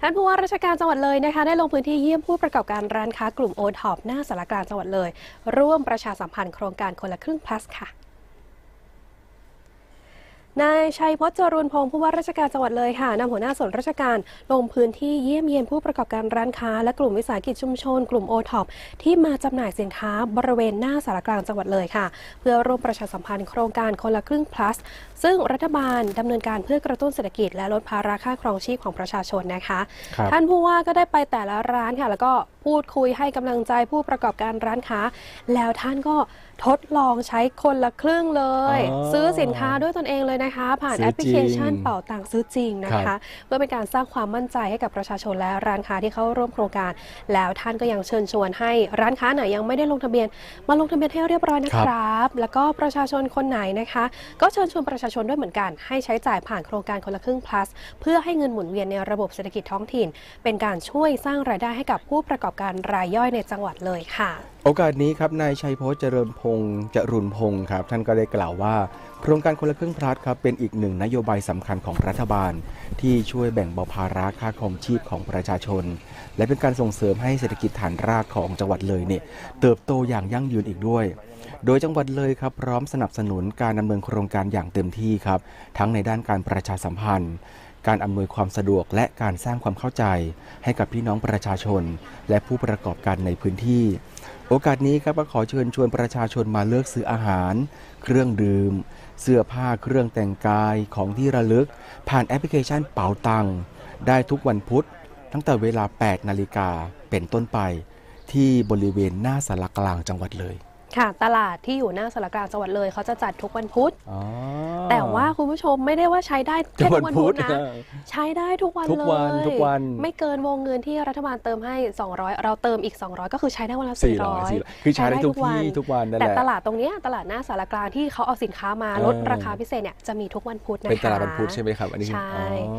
ท่านผู้ว่าราชการจังหวัดเลยนะคะ ได้ลงพื้นที่เยี่ยมผู้ประกอบการร้านค้ากลุ่มโอท็อปหน้าสารกลางจังหวัดเลย ร่วมประชาสัมพันธ์โครงการคนละครึ่ง plus ค่ะนายชัยพจน์จรุนพงศ์ผู้ว่าราชการจังหวัดเลยค่ะนำหัวหน้าส่วนราชการลงพื้นที่เยี่ยมเยียนผู้ประกอบการร้านค้า และกลุ่มวิสาหกิจชุมชน กลุ่มโอท็อปที่มาจำหน่ายสินค้าบริเวณหน้าสารกลางจังหวัดเลยค่ะ เพื่อร่วมประชาสัมพันธ์โครงการคนละครึ่ง plus ซึ่งรัฐบาลดำเนินการเพื่อกระตุ้นเศรษฐกิจ และลดภาระค่าครองชีพของประชาชนนะคะครับท่านผู้ว่าก็ได้ไปแต่ละร้านค่ะ แล้วก็พูดคุยให้กำลังใจผู้ประกอบการร้านค้า แล้วท่านก็ทดลองใช้คนละครึ่งเลยอ๋อซื้อสินค้าด้วยตนเองเลยนะคะ ผ่านซื้อแอปพลิเคชันจริงเป่าตังค์ซื้อจริงนะครัคะบเพื่อเป็นการสร้างความมั่นใจให้กับประชาชนและร้านค้าที่เข้าร่วมโครงการ แล้วท่านก็ยังเชิญชวนให้ร้านค้าไหนยังไม่ได้ลงทะเบียน มาลงทะเบียนให้เรียบร้อยนะครับ แล้วก็ประชาชนคนไหนนะคะ ก็เชิญชวนประชาชนด้วยเหมือนกัน ให้ใช้จ่ายผ่านโครงการคนละครึ่ง plus เพื่อให้เงินหมุนเวียนในระบบเศรษฐกิจท้องถิ่น เป็นการช่วยสร้างรายได้ให้กับผู้ประกอบการรายย่อยในจังหวัดเลยค่ะ โอกาสนี้ครับนายชัยพจน์เจริญพงศ์จรุนพงศ์ครับท่านก็ได้กล่าวว่า โครงการคนละครึ่งพลัดครับเป็นอีกหนึ่งนโยบายสำคัญของรัฐบาล ที่ช่วยแบ่งเบาภาระค่าครองชีพของประชาชน และเป็นการส่งเสริมให้เศรษฐกิจฐานรากของจังหวัดเลยเนี่ยเติบโตอย่างยั่งยืนอีกด้วย โดยจังหวัดเลยครับพร้อมสนับสนุนการดำเนินโครงการอย่างเต็มที่ครับทั้งในด้านการประชาสัมพันธ์การอำนวยความสะดวกและการสร้างความเข้าใจ ให้กับพี่น้องประชาชน และผู้ประกอบการในพื้นที่ โอกาสนี้ครับก็ขอเชิญชวนประชาชนมาเลือกซื้ออาหาร เครื่องดื่ม เสื้อผ้าเครื่องแต่งกายของที่ระลึก ผ่านแอปพลิเคชันเป๋าตังได้ทุกวันพุธ ตั้งแต่เวลา 8 นาฬิกาเป็นต้นไป ที่บริเวณหน้าสารกลางจังหวัดเลย ค่ะ ตลาดที่อยู่หน้าสารกลางจังหวัดเลยเขาจะจัดทุกวันพุธ อ๋อ แต่ว่าคุณผู้ชมไม่ได้ว่าใช้ได้ทุแค่กทุวันกวันพุพุธธนะ ใช้ได้ทุกวันทุกวันเลยทุกวัน ไม่เกินวงเงินที่รัฐบาลเติมให้ 200 เราเติมอีก 200 ก็คือใช้ได้วันละ400 400คือใช้ได้ทุกที่ทุกวันนั่นแต่แหละ ตลาดตรงเนี้ยตลาดหน้าสารกลางที่เขาเอาสินค้ามาเออลดราคาพิเศษเนี่ยจะมีทุกวันพุธนะคะ เป็นตลาดวันพุธใช่ไหมครับ อันนี้คือใช่ อ๋อ